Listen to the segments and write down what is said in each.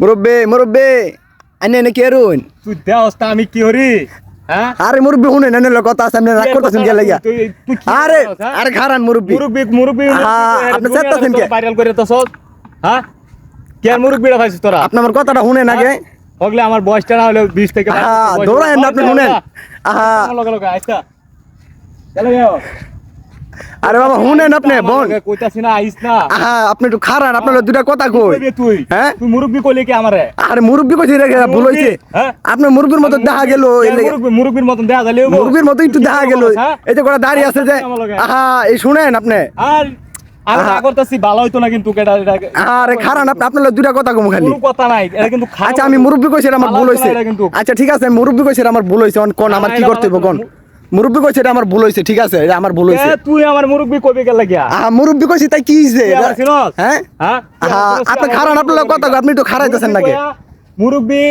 মুরব্বি মুরব্বি আনে নে কে রুন তুই দেওস আমি কি হরি আরে মুরব্বি শুনে না নেলো কথা আছে আপনি রাগ করতেছেন কে লাগিয়া আরে? আরে খারান মুরব্বি মুরব্বি মুরব্বি হ্যাঁ, আপনি চেষ্টাছেন কে? ভাইরাল করে তো সব হ্যাঁ কে আর মুরব্বিরা পাইছিস তোরা আপনি আমার কথাটা শুনেন আগে। হগলে আমার বয়সটা না হলে 20 থেকে হ্যাঁ, বয়স। না, আপনি শুনেন। আহা। লগে লগে আইসা চলে যাও আরে বাবা শুনেন আপনি বোন। কইতাছি না আইস না। হ্যাঁ আপনি একটু খারান আপনার দুটা কথা কই? তুই? হ্যাঁ? তুই মুরব্বি কইলে কি আমারে? আরে মুরব্বি কইছে রে ভুল হইছে হ্যাঁ? আপনার মুরব্বির মতো দেখা গেল মুরব্বির মতন দেখা যালে মুরব্বির মতো একটু দেখা গেল? এই যে কটা দাঁড়িয়ে আছে যে আহা এই শুনেন আপনি। আর আমি আচ্ছা আমি মুরব্বি কইছি আমার ভুল কিন্তু আচ্ছা ঠিক আছে মুরব্বি কইছে আমার ভুল হইছে কোন আমার কি করতে ভালো কোন। মুরব্বি কইছে এটা আমার ভুল হইছে ঠিক আছে? এটা আমার ভুল হইছে। তুই আমার মুরব্বি কবে গেল লাগিয়া আহা মুরব্বি কইছি তাই কি হইছে? হ্যাঁ? হ্যাঁ আপনি খারান আপনার কথা আপনি একটু খারাইতেছেন নাকি? মুরব্বি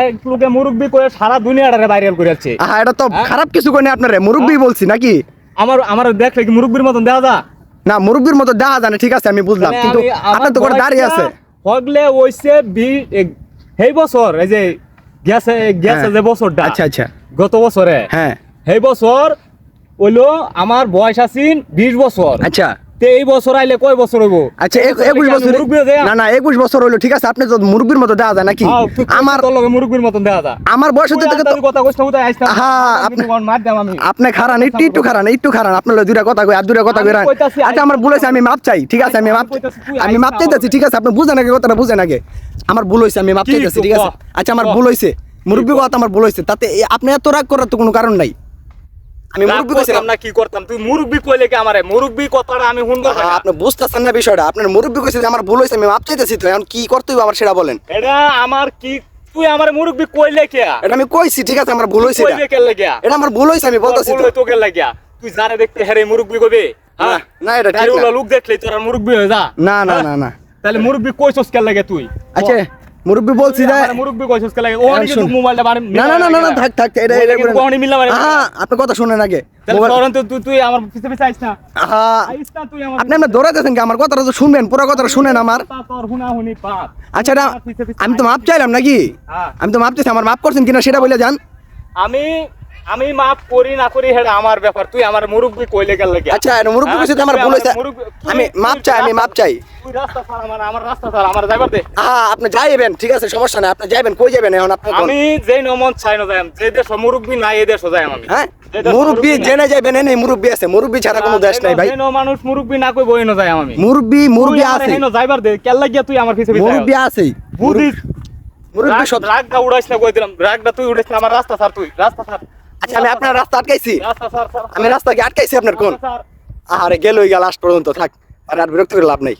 এক লোকে মুরব্বি কয়ে সারা দুনিয়াটারে ভাইরাল করে যাচ্ছে। আহা এটা তো হ্যাঁ? খারাপ কিছু কই না আপনারে মুরব্বি বলছি নাকি? আমার আমার দেখলে কি মুরব্বির মতন দেওয়া যা না মুরব্বির মতো দেখা জানে ঠিক আছে আমি বুঝলাম মানে কিন্তু আপনার তো করে দাঁড়িয়ে আছে। হগলে ওইসে বি এই বছর এই যে গেছে গেছে হ্যাঁ। যে বছরটা আচ্ছা আচ্ছা। গত বছরে হ্যাঁ। এই বছর হইল আমার বয়স আছিন বিশ বছর। আচ্ছা। এই বছর আইলে কয় বছর হইব? আচ্ছা একুশ বছর? না না একুশ বছর হইল ঠিক আছে আপনি মুরব্বির মতো দেখা যায় নাকি? আমার লগে মুরব্বির মতন দেখা যা। আমার বয়স হতে থেকে কথা কইছ না হ্যাঁ, আপনি- মার দাম আমি। আপনি খারান একটু একটু খারান একটু খারান আপনার লগে দুইটা কথা কই আর দুইটা কথা কই আচ্ছা আমার ভুল হয়েছে আমি মাপ চাই ঠিক আছে আমি মাপ আমি মাপ চাইতেছি ঠিক আছে আপনি বুঝেন আগে কথাটা বুঝেন আগে। আমার ভুল হয়েছে আমি মাপ চাইতেছি ঠিক আছে। আচ্ছা আমার? ভুল হয়েছে মুরব্বী কথা আমার ভুল হয়েছে তাতে আপনি এত রাগ করার তো কোনো কারণ নাই। আমি মুরব্বী কইছিলাম। না কি করতাম? তুই মুরব্বি কইলে কি আমারে? মুরব্বি কথাটা আমি শুনব না আপনি বুঝতেছেন না বিষয়টা। আপনার মুরব্বী কইছে যে আমার ভুল হয়েছে আমি মাপ চাইতেছি তো এখন কি করতে হইব আমার সেটা বলেন। এটা আমার কি তুই আমার মুরব্বি কইলে কে এটা আমি কইছি ঠিক আছে আমার ভুল এটা। কইলে কে লাগিয়া? এটা আমার ভুল হয়েছে আমি বলতেছি তো। তোকে লাগিয়া। তুই জানে দেখতে হেরে মুরব্বি কবে হ্যাঁ? না, না, এটা ঠিক না। লোক দেখলে তোরা মুরব্বি হয়ে যা। না না হ্যাঁ? না না। তাহলে মুরব্বি কইছস কে লাগে তুই? আচ্ছা। মুরব্বী বলছি যে মুরব্বি কইছস কে লাগে। ও নাকি মোবাইলটা বাড়ি না না না না না থাক থাক এটা এটা কিন্তু কখনই মিললাম হ্যাঁ আপনি কথা। শুনেন আগে। মোবাইল- তো তুই তুই আমার পিছে পিছে আইস না। হ্যাঁ আইস না তুই আমার আপনি আমরা দৌড়াইতেছেন কি? আমার কথাটা তো শুনবেন পুরো কথাটা শুনেন আমার। তোর হুনা হুনি পাপ। আচ্ছা আমি তো মাপ চাইলাম নাকি? হ্যাঁ। আমি তো মাপ চাইছি আমার মাপ করছেন কিনা সেটা বলে যান। আমি আমি মাফ করি না করি হেডা আমার ব্যাপার। তুই আমার মুরব্বি কইলে গেল লাগে আচ্ছা মুরব্বী কইছে তো আমার ভুল আমি মাপ চাই আমি মাপ চাই। তুই রাস্তা ছাড় আমার আমার রাস্তা ছাড় আমার যাইবার দে। হ্যাঁ আপনি যাইবেন ঠিক আছে সমস্যা নাই আপনি যাইবেন কই যাবেন এখন আপনি আমি যেই নমন চাই না যাই যে দেশ মুরব্বি নাই এই দেশ যাই আমি। হ্যাঁ মুরব্বী। জেনে যাইবেন এনে মুরব্বী আছে মুরব্বী ছাড়া কোনো দেশ নাই ভাই। মানুষ মুরব্বি না কই বই না যাই আমি। মুরব্বী মুরব্বী আছে। যাইবার দে কেল লাগিয়া তুই আমার পিছে পিছে মুরব্বী আছে। বুঝিস? মুরব্বী সব রাগটা উড়াইছ না কই দিলাম রাগটা তুই উড়াইছ না আমার রাস্তা ছাড় তুই রাস্তা ছাড়। আমি আপনার রাস্তা আটকাইছি। আমি রাস্তা কি আটকাইছি আপনার কোন। আরে গেলই গেল লাস্ট পর্যন্ত থাক। আর আর বিরক্ত করে লাভ নেই।